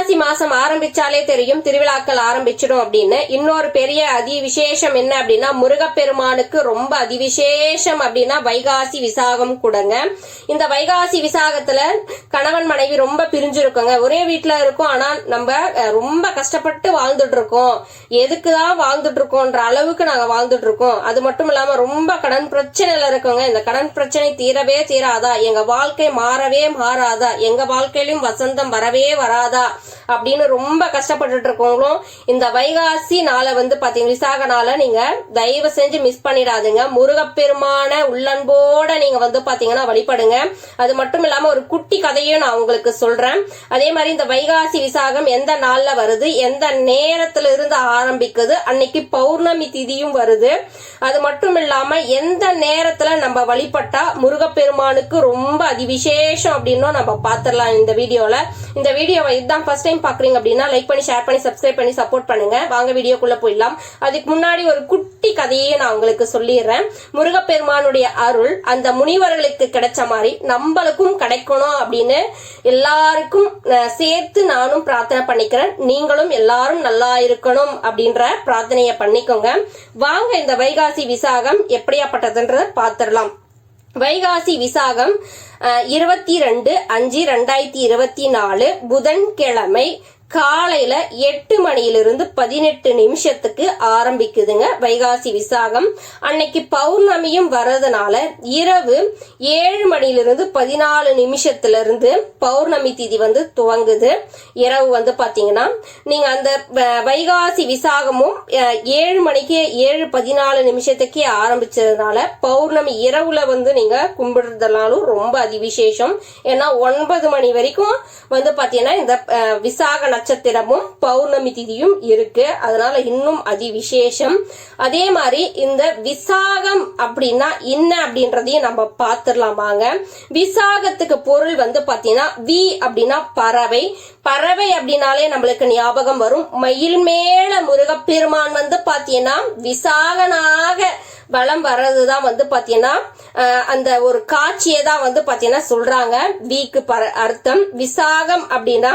புரட்டாசி மாசம் ஆரம்பிச்சாலே தெரியும் திருவிழாக்கள் ஆரம்பிச்சிடும் அப்படின்னு. இன்னொரு பெரிய அதி விசேஷம் என்ன அப்படின்னா முருகப்பெருமானுக்கு ரொம்ப அதிவிசேஷம் அப்படின்னா வைகாசி விசாகம் கூடங்க. இந்த வைகாசி விசாகத்துல கணவன் மனைவி ரொம்ப பிரிஞ்சிருக்கோங்க. ஒரே வீட்டுல இருக்கோம் ஆனா நம்ம ரொம்ப கஷ்டப்பட்டு வாழ்ந்துட்டு இருக்கோம் எதுக்குதான் வாழ்ந்துட்டு இருக்கோம்ன்ற அளவுக்கு நாங்க வாழ்ந்துட்டு இருக்கோம் அது மட்டும் இல்லாம ரொம்ப கடன் பிரச்சனையில இருக்கோங்க. இந்த கடன் பிரச்சனை தீரவே தீராதா? எங்க வாழ்க்கை மாறவே மாறாதா? எங்க வாழ்க்கையிலும் வசந்தம் வரவே வராதா? அப்படின்னு ரொம்ப கஷ்டப்பட்டுட்டு இருக்கவங்களும் இந்த வைகாசி நாளை வந்து பார்த்தீங்கன்னா விசாக நாளை நீங்க தயவு செஞ்சு மிஸ் பண்ணிடாதுங்க. முருகப்பெருமான உள்ளன்போட நீங்க வந்து பாத்தீங்கன்னா வழிபடுங்க. அது மட்டும் இல்லாம ஒரு குட்டி கதையும் நான் உங்களுக்கு சொல்றேன். அதே மாதிரி இந்த வைகாசி விசாகம் எந்த நாள்ல வருது எந்த நேரத்துல இருந்து ஆரம்பிக்குது அன்னைக்கு பௌர்ணமி திதியும் வருது. அது மட்டும் இல்லாம எந்த நேரத்துல நம்ம வழிபட்டா முருகப்பெருமானுக்கு ரொம்ப அதிவிசேஷம் அப்படின்னும் நம்ம பார்த்துடலாம் இந்த வீடியோல. இந்த வீடியோவை இதுதான் ஃபர்ஸ்ட் டைம் பாக்குறீங்க அப்படின்னா லைக் பண்ணி ஷேர் பண்ணி சப்ஸ்கிரைப் பண்ணி சப்போர்ட் பண்ணுங்க. வாங்க வீடியோக்குள்ள போயிடலாம். அதுக்கு முன்னாடி ஒரு குட்டி கதையே நான் உங்களுக்கு சொல்லிடுறேன். முருகப்பெருமானுடைய அருள் அந்த முனிவர்களுக்கு கிடைச்ச மாதிரி நம்மளுக்கும் கிடைக்கணும் அப்படின்னு எல்லாருக்கும் சேர்த்து நானும் பிரார்த்தனை பண்ணிக்கிறேன். நீங்களும் எல்லாரும் நல்லா இருக்கணும் அப்படின்ற பிரார்த்தனையை பண்ணிக்கோங்க. வாங்க இந்த வைகாசி விசாகம் எப்படியாப்பட்டதுன்றத பார்த்துடலாம். வைகாசி விசாகம் இருபத்தி ரெண்டு அஞ்சு ரெண்டாயிரத்தி இருபத்தி நாலு புதன்கிழமை காலையில எட்டு மணியிலிருந்து பதினெட்டு நிமிஷத்துக்கு ஆரம்பிக்குதுங்க வைகாசி விசாகம். அன்னைக்கு பௌர்ணமியும் வர்றதுனால இரவு ஏழு மணியிலிருந்து பதினாலு நிமிஷத்துல இருந்து பௌர்ணமி திதி வந்து துவங்குது. இரவு வந்து பாத்தீங்கன்னா நீங்க அந்த வைகாசி விசாகமும் ஏழு மணிக்கு ஏழு பதினாலு நிமிஷத்துக்கே ஆரம்பிச்சதுனால பௌர்ணமி இரவுல வந்து நீங்க கும்பிடுறதுனாலும் ரொம்ப அதிவிசேஷம். ஏன்னா ஒன்பது மணி வரைக்கும் வந்து பாத்தீங்கன்னா இந்த விசாக நட்சத்திரமும் பௌர்ணமி திதியும் இருக்கு. அதனால இன்னும் அதிவிசேஷம். அதே மாதிரி இந்த விசாகம் அப்படின்னா என்ன அப்படின்றதையும் நம்ம பார்த்துடலாம் வாங்க. விசாகத்துக்கு பொருள் வந்து பாத்தீங்கன்னா வி அப்படின்னா பறவை. பறவை அப்படின்னாலே நம்மளுக்கு ஞாபகம் வரும். மயில் மேல முருகப்பெருமான் வந்து பாத்தீங்கன்னா விசாகனாக வலம் வர்றதுதான் வந்து பாத்தீங்கன்னா அந்த ஒரு காட்சியை தான் வந்து பாத்தீங்கன்னா சொல்றாங்க. வீக்கு பர அர்த்தம். விசாகம் அப்படின்னா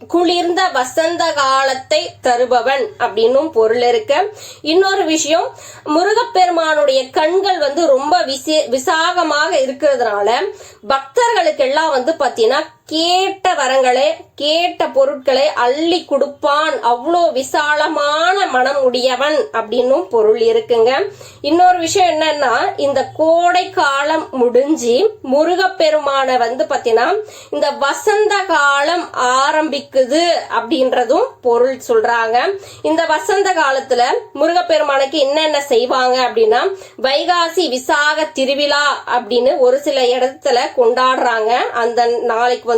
குளிர்ந்த வசந்த காலத்தை தருபவன் அப்படின்னும் பொருள் இருக்க. இன்னொரு விஷயம் முருகப்பெருமானுடைய கண்கள் வந்து ரொம்ப விசே விசாகமாக இருக்கிறதுனால பக்தர்களுக்கெல்லாம் வந்து பாத்தீங்கன்னா கேட்ட வரங்களை கேட்ட பொருட்களை அள்ளி கொடுப்பான். அவ்வளோ விசாலமான மனம் உடையவன் அப்படின்னும் பொருள் இருக்குங்க. இன்னொரு விஷயம் என்னன்னா இந்த கோடை காலம் முடிஞ்சு முருகப்பெருமானை வந்து பார்த்தீங்கன்னா இந்த வசந்த காலம் ஆரம்பிக்குது அப்படின்றதும் பொருள் சொல்றாங்க. இந்த வசந்த காலத்துல முருகப்பெருமானுக்கு என்னென்ன செய்வாங்க அப்படின்னா வைகாசி விசாக திருவிழா அப்படின்னு ஒரு சில இடத்துல கொண்டாடுறாங்க. அந்த நாளைக்கு வந்து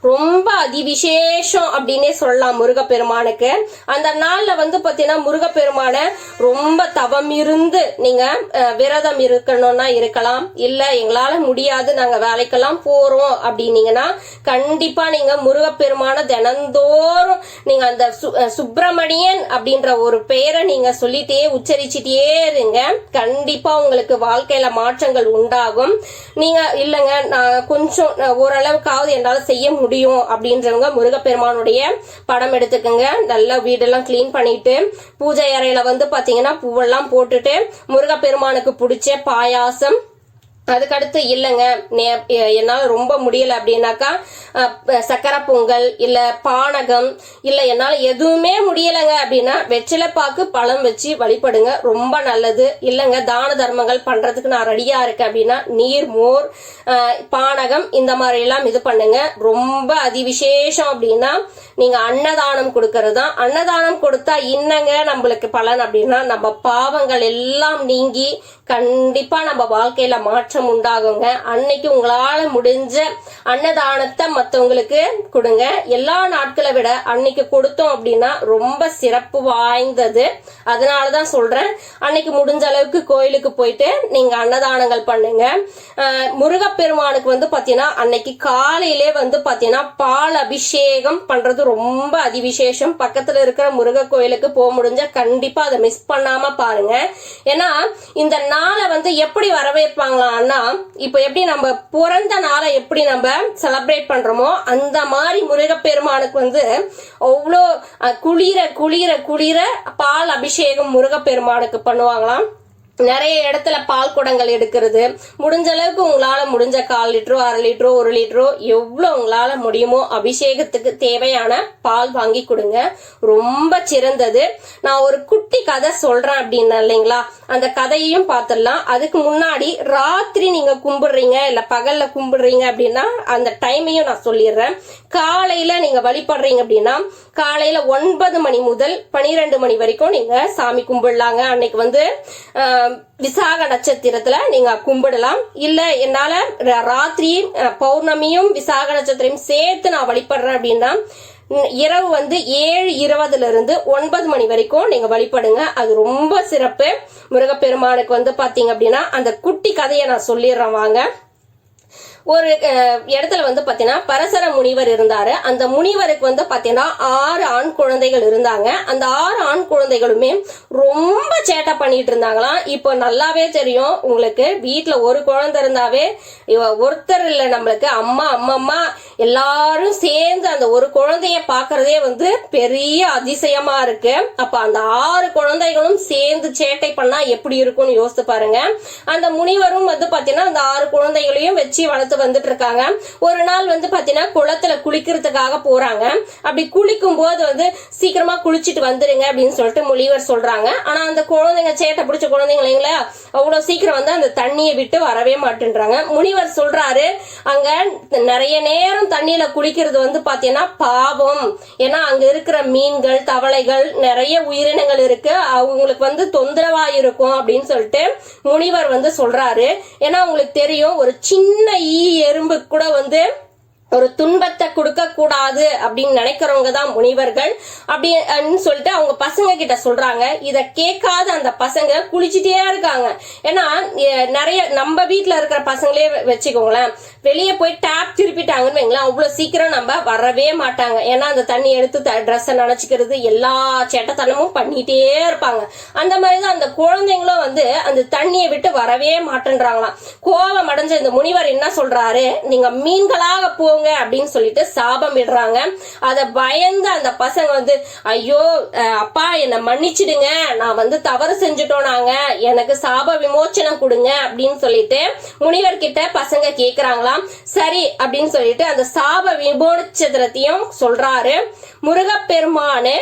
ரொம்ப அதிவிசேஷம் அப்படின்னே சொல்லலாம் முருகப்பெருமானுக்கு. அந்த நாள்ல வந்து பாத்தீங்கன்னா முருகப்பெருமான ரொம்ப தவம் இருந்து நீங்க விரதம் இருக்கணும்னா இருக்கலாம். இல்ல எங்களால முடியாது நாங்க வேலைக்கெல்லாம் போறோம் அப்படின்னீங்கன்னா கண்டிப்பா நீங்க முருகப்பெருமான தினந்தோறும் நீங்க அந்த சு- சுப்பிரமணியன் அப்படின்ற ஒரு பெயரை நீங்க சொல்லிட்டே உச்சரிச்சிட்டே இருங்க. கண்டிப்பா உங்களுக்கு வாழ்க்கையில மாற்றங்கள் உண்டாகும். நீங்க இல்லைங்க நான் கொஞ்சம் ஓரளவுக்காவது என்னால செய்ய முடியும். முடியும் அப்படின்றவங்க முருகப்பெருமானுடைய படம் எடுத்துக்கோங்க. நல்லா வீடெல்லாம் க்ளீன் பண்ணிட்டு பூஜை அறையில வந்து பாத்தீங்கன்னா பூவெல்லாம் போட்டுட்டு முருகப்பெருமானுக்கு பிடிச்ச பாயாசம் அதுக்கடுத்து இல்லைங்க. என்னால் ரொம்ப முடியல அப்படின்னாக்கா சக்கரை பொங்கல் இல்லை பானகம் இல்லை என்னால் எதுவுமே முடியலைங்க அப்படின்னா வெற்றிலைப்பாக்கு பழம் வச்சு வழிபடுங்க. ரொம்ப நல்லது. இல்லைங்க தான தர்மங்கள் பண்ணுறதுக்கு நான் ரெடியாக இருக்கேன் அப்படின்னா நீர் மோர் பானகம் இந்த மாதிரி எல்லாம் இது பண்ணுங்க. ரொம்ப அதிவிசேஷம் அப்படின்னா நீங்கள் அன்னதானம் கொடுக்கறது தான். அன்னதானம் கொடுத்தா என்னங்க நம்மளுக்கு பலன் அப்படின்னா நம்ம பாவங்கள் எல்லாம் நீங்கி கண்டிப்பா நம்ம வாழ்க்கையில மாற்றம் உண்டாகுங்க. அன்னைக்கு உங்களால முடிஞ்ச அன்னதானத்தை மத்தவங்களுக்கு கொடுங்க. எல்லா நாட்களை விட அன்னைக்கு கொடுத்தோம் அப்படின்னா ரொம்ப சிறப்பு வாய்ந்தது. அதனாலதான் சொல்றேன். அன்னைக்கு முடிஞ்ச அளவுக்கு கோயிலுக்கு போயிட்டு நீங்க அன்னதானங்கள் பண்ணுங்க. முருகப்பெருமானுக்கு வந்து பாத்தீங்கன்னா அன்னைக்கு காலையிலே வந்து பாத்தீங்கன்னா பால் அபிஷேகம் பண்றது ரொம்ப அதிவிசேஷம். பக்கத்துல இருக்கிற முருக கோயிலுக்கு போக முடிஞ்சா கண்டிப்பா அதை மிஸ் பண்ணாம பாருங்க. ஏன்னா இந்த நாளை வந்து எப்படி வரவேற்பாங்களான்னா இப்போ எப்படி நம்ம பிறந்த நாளை எப்படி நம்ம செலப்ரேட் பண்றோமோ அந்த மாதிரி முருகப்பெருமானுக்கு வந்து அவ்வளோ குளிர குளிர குளிர பால் அபிஷேகம் முருகப்பெருமானுக்கு பண்ணுவாங்களாம். நிறைய இடத்துல பால் குடங்கள் எடுக்கிறது. முடிஞ்ச அளவுக்கு உங்களால முடிஞ்ச கால் லிட்டரோ அரை லிட்டரோ ஒரு லிட்டரோ எவ்வளவு உங்களால முடியுமோ அபிஷேகத்துக்கு தேவையான பால் வாங்கி கொடுங்க. ரொம்ப சிறந்தது. நான் ஒரு குட்டி கதை சொல்றேன் அப்படின்னா இல்லைங்களா? அந்த கதையையும் பார்த்துடலாம். அதுக்கு முன்னாடி ராத்திரி நீங்க கும்பிடுறீங்க இல்ல பகல்ல கும்பிடுறீங்க அப்படின்னா அந்த டைமையும் நான் சொல்லிடுறேன். காலையில நீங்க வழிபடுறீங்க அப்படின்னா காலையில ஒன்பது மணி முதல் பனிரெண்டு மணி வரைக்கும் நீங்க சாமி கும்பிடலாங்க. அன்னைக்கு வந்து ஆஹ், விசாக நட்சத்திரத்துல நீங்க கும்பிடலாம். இல்ல என்னால ர- ராத்திரி பௌர்ணமியும் விசாக நட்சத்திரம் சேர்த்து நான் வழிபடுறேன் அப்படின்னா இரவு வந்து ஏழு இருபதுல இருந்து ஒன்பது மணி வரைக்கும் நீங்க வழிபடுங்க. அது ரொம்ப சிறப்பு. முருகப்பெருமானுக்கு வந்து பாத்தீங்க அப்படின்னா அந்த குட்டி கதையை நான் சொல்லிடுறேன் வாங்க. ஒரு இடத்துல வந்து பாத்தீங்கன்னா பரசர முனிவர் இருந்தாரு. அந்த முனிவருக்கு வந்து பாத்தீங்கன்னா ஆறு ஆண் குழந்தைகள் இருந்தாங்க. அந்த ஆறு ஆண் குழந்தைகளுமே ரொம்ப சேட்டை பண்ணிட்டு இருந்தாங்களாம். இப்போ நல்லாவே தெரியும். உங்களுக்கு வீட்டில் ஒரு குழந்தை இருந்தாவே ஒருத்தர் இல்ல நம்மளுக்கு. அம்மா அம்மா அம்மா எல்லாரும் சேர்ந்து அந்த ஒரு குழந்தைய பாக்குறதே வந்து பெரிய அதிசயமா இருக்கு. அப்ப அந்த ஆறு குழந்தைகளும் சேர்ந்து சேட்டை பண்ணா எப்படி இருக்கும்னு யோசித்து பாருங்க. அந்த முனிவரும் வந்து பாத்தீங்கன்னா அந்த ஆறு குழந்தைகளையும் வச்சு வளர்த்து வந்துட்டு இருக்காங்க ஒரு நாள் வந்து பாத்தீங்கன்னா குளத்துல குளிக்கிறதுக்காக போறாங்க. அப்படி குளிக்கும் போது வந்து சீக்கிரமா குளிச்சுட்டு வந்துருங்க அப்படின்னு சொல்லிட்டு முனிவர் சொல்றாங்க. ஆனா அந்த குழந்தைங்க சேட்டை பிடிச்ச குழந்தைங்க இல்லைங்களா? அவ்வளவு சீக்கிரம் வந்து அந்த தண்ணியை விட்டு வரவே மாட்டேன்றாங்க. முனிவர் சொல்றாரு அங்க நிறைய நேரம் தண்ணியில குளிக்கிறது வந்து பாத்தீங்கன்னா பாவம். ஏன்னா அங்க இருக்கிற மீன்கள் தவளைகள் நிறைய உயிரினங்கள் இருக்கு. அவங்களுக்கு வந்து தொந்தரவா இருக்கும் அப்படின்னு சொல்லிட்டு முனிவர் வந்து சொல்றாரு. ஏன்னா உங்களுக்கு தெரியும் ஒரு சின்ன ஈ எறும்பு கூட வந்து ஒரு துன்பத்தை கொடுக்க கூடாது அப்படின்னு நினைக்கிறவங்க தான் முனிவர்கள். அப்படின்னு சொல்லிட்டு அவங்க பசங்க கிட்ட சொல்றாங்க. இத கேட்காத அந்த பசங்க குளிச்சுட்டே இருக்காங்க. ஏன்னா நிறைய நம்ம வீட்டுல இருக்கிற பசங்களே வச்சுக்கோங்களேன். வெளியே போய் டேப் திருப்பிட்டாங்கன்னு வைங்களேன் அவ்வளவு சீக்கிரம் நம்ம வரவே மாட்டாங்க. ஏன்னா அந்த தண்ணி எடுத்து ட்ரெஸ்ஸை நினைச்சுக்கிறது எல்லா சேட்டத்தனமும் பண்ணிட்டே இருப்பாங்க. அந்த மாதிரி தான் அந்த குழந்தைங்களும் வந்து அந்த தண்ணியை விட்டு வரவே மாட்டேன்றாங்களாம். கோவம் அடைஞ்ச இந்த முனிவர் என்ன சொல்றாரு? நீங்க மீன்களாக போ போங்க அப்படின்னு சொல்லிட்டு சாபம் இடுறாங்க அதை பயந்து அந்த பசங்க வந்து ஐயோ அப்பா என்னை மன்னிச்சிடுங்க. நான் வந்து தவறு செஞ்சுட்டோம் நாங்க. எனக்கு சாப விமோச்சனம் கொடுங்க. அப்படின்னு சொல்லிட்டு முனிவர் கிட்ட பசங்க கேக்குறாங்களாம். சரி அப்படின்னு சொல்லிட்டு அந்த சாப விமோச்சனத்தையும் சொல்றாரு. முருகப்பெருமானு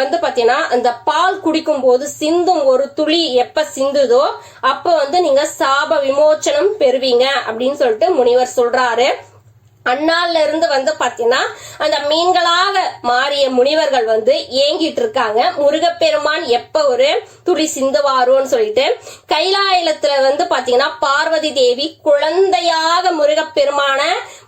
வந்து பாத்தீங்கன்னா அந்த பால் குடிக்கும் போது சிந்தும் ஒரு துளி எப்ப சிந்துதோ அப்ப வந்து நீங்க சாப விமோச்சனம் பெறுவீங்க அப்படின்னு சொல்லிட்டு முனிவர் சொல்றாரு. அந்நாள்ல இருந்து வந்து பாத்தீங்கன்னா அந்த மீன்களாக மாறிய முனிவர்கள் வந்து ஏங்கிட்டு இருக்காங்க. முருகப்பெருமான் எப்ப ஒரு துளி சிந்துவாரோன்னு சொல்லிட்டு கைலாயலத்துல வந்து பாத்தீங்கன்னா பார்வதி தேவி குழந்தையாக முருகப்பெருமான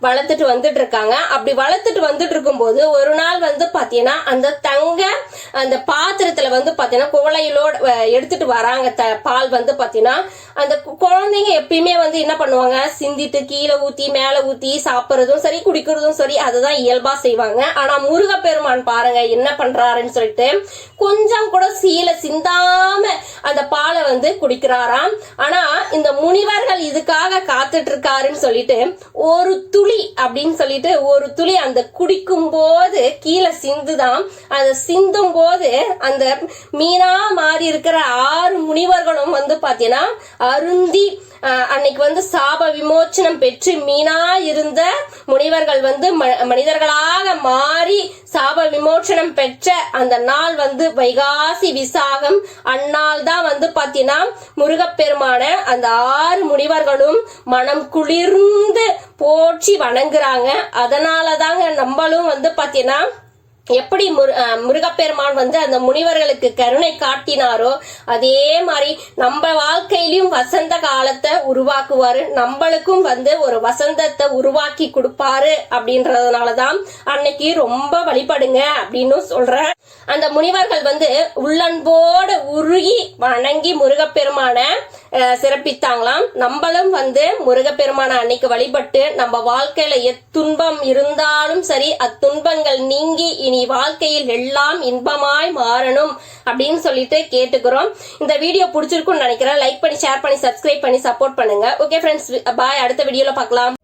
வளர்த்துட்டு வந்துட்டு இருக்காங்க. அப்படி வளர்த்துட்டு வந்துட்டு இருக்கும்போது ஒரு நாள் வந்து பாத்தீங்கன்னா அந்த தங்க அந்த பாத்திரத்துல வந்து பாத்தீங்கன்னா குவளையிலோட எடுத்துட்டு வராங்க. த- பால் வந்து பாத்தீங்கன்னா அந்த குழந்தைங்க எப்பயுமே வந்து என்ன பண்ணுவாங்க? சிந்திட்டு கீழே ஊத்தி மேல ஊத்தி சாப்பிட்றதும் சரி குடிக்கிறதும் சரி அதுதான் இயல்பா செய்வாங்க. ஆனா முருகப்பெருமான் பாருங்க என்ன பண்றாருன்னு சொல்லிட்டு கொஞ்சம் கூட சீல சிந்தாம அந்த பாலை வந்து குடிக்கிறாராம். ஆனா இந்த முனிவர்கள் இதுக்காக காத்துட்டு இருக்காருன்னு சொல்லிட்டு ஒரு துளி அப்படின்னு சொல்லிட்டு ஒரு துளி அந்த குடிக்கும் போது கீழே சிந்துதான் அதை சிந்தும் போது அந்த மீனா மாறி இருக்கிற ஆறு முனிவர்களும் வந்து பாத்தீங்கன்னா அருந்தி அன்னைக்கு வந்து சாப விமோச்சனம் பெற்று மீனா இருந்த முனிவர்கள் வந்து ம- மனிதர்களாக மாறி சாப விமோச்சனம் பெற்ற அந்த நாள் வந்து வைகாசி விசாகம். அந்நாள் தான் வந்து பாத்தீங்கன்னா முருகப்பெருமான அந்த ஆறு முனிவர்களும் மனம் குளிர்ந்து போற்றி வணங்குறாங்க. அதனால தாங்க நம்மளும் வந்து பாத்தீங்கன்னா எப்படி முரு- முருகப்பெருமான் வந்து அந்த முனிவர்களுக்கு கருணை காட்டினாரோ அதே மாதிரி நம்ம வாழ்க்கையிலும் வசந்த காலத்தை உருவாக்குவாரு. நம்மளுக்கும் வந்து ஒரு வசந்தத்தை உருவாக்கி கொடுப்பாரு அப்படின்றதுனாலதான் அன்னைக்கு ரொம்ப வழிபடுங்க அப்படின்னு சொல்றேன் அந்த முனிவர்கள் வந்து உள்ளன்போடு உருகி வணங்கி முருகப்பெருமான சிறப்பித்தாங்களாம். நம்மளும் வந்து முருகப்பெருமான அன்னைக்கு வழிபட்டு நம்ம வாழ்க்கையில எத்துன்பம் இருந்தாலும் சரி அத்துன்பங்கள் நீங்கி இனி வாழ்க்கையில் எல்லாம் இன்பமாய் மாறணும் அப்படின்னு சொல்லிட்டு கேட்டுக்கிறோம். இந்த வீடியோ பிடிச்சிருக்கும்னு நினைக்கிறேன். லைக் பண்ணி ஷேர் பண்ணி சப்ஸ்கிரைப் பண்ணி சப்போர்ட் பண்ணுங்க. ஓகே ஃப்ரெண்ட்ஸ் பாய் அடுத்த வீடியோல பார்க்கலாம்.